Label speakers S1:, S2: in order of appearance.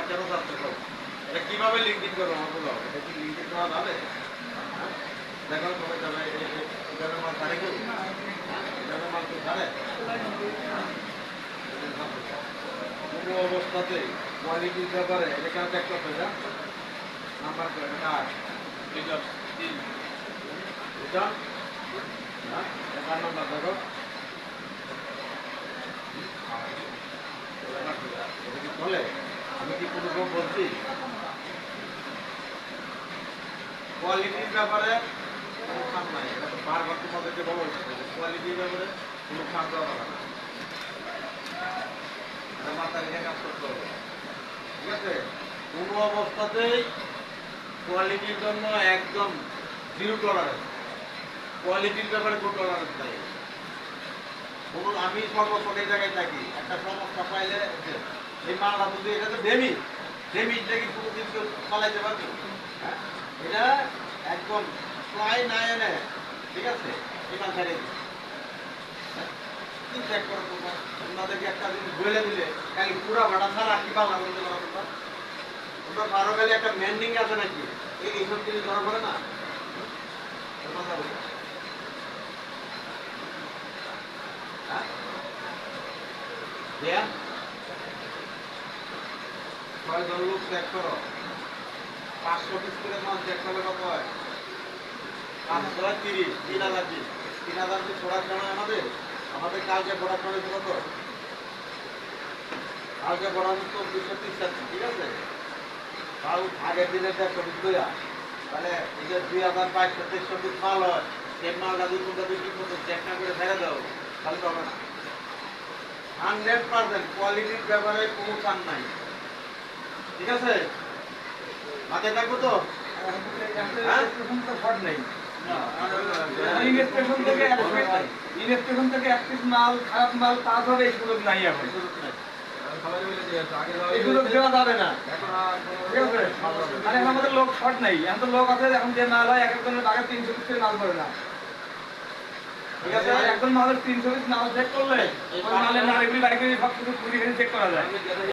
S1: কেন যাচ্ছে সব। এটা কীভাবে লিঙ্কিং করব আমার বলো? এটা কি লিঙ্কিং করা যাবে? দেখো, তোমার যাবে এভাবে মাল ছাড়ে কোনো অবস্থাতে কোয়ালিটির ব্যাপারে এটা কেন চেক নাম্বার করে, এটা দেখো। এটা কি চলে? আমি কোনো অবস্থাতেই কোয়ালিটির জন্য একদম জিরো টলারেন্স কোয়ালিটির ব্যাপারে কোনো টলারেন্স নাই। আমি সর্বস্ব এই জায়গায় থাকি। একটা সমস্যা পাইলে এই মালটা এটা তো ডেমি। কি কোনো দিন কেউ চালাইতে পারবে? হ্যাঁ? এটা একদম প্রায় না এনে। ঠিক আছে? দিই হ্যাঁ? কি একটা পুরা কি বলতে পারো একটা আছে নাকি? এই এইসব জিনিস না? কথা হ্যাঁ? দেয়া ছয় জন লোক চেক করো। পাঁচশো পিস করে মাল চেক করলে কত হয়? পাঁচ ছয় তিরিশ, তিন হাজার পিস তিন হাজার পিস প্রোডাকশন হয় আমাদের? আমাদের কালকে প্রোডাকশন হয়েছে কত? কালকে পড়ানো তো দুশো তিরিশ আছে, ঠিক আছে? কাল আগের দিনের দেড়শো পিস লইয়া তাহলে এই যে দুই হাজার বাইশশো তেইশশো পিস মাল হয়, সেই মালটা তোমরা যদি ঠিক মতো চেক না করে ফেলে দাও, তাহলে হবে না। হান্ড্রেড পার্সেন্ট কোয়ালিটির ব্যাপারে কোনো চান নাই। ঠিক আছে? মাথায় থাকব তো? হ্যাঁ?
S2: থেকে এক থেকে এক পিস মাল খারাপ মাল কাজ হবে এই সুযোগ নাই এখন। এই সুযোগ দেওয়া যাবে না। ঠিক আছে? আর এখন আমাদের লোক শর্ট নাই। এখন লোক আছে এখন যে মাল হয় এক একজনের বাঘের তিনশো পিস মাল করে না। ঠিক আছে? একজন মালের তিনশো পিস মাল চেক করলে মালের নারীগুলি বাইকে সব কিছু পুরি চেক করা যায়।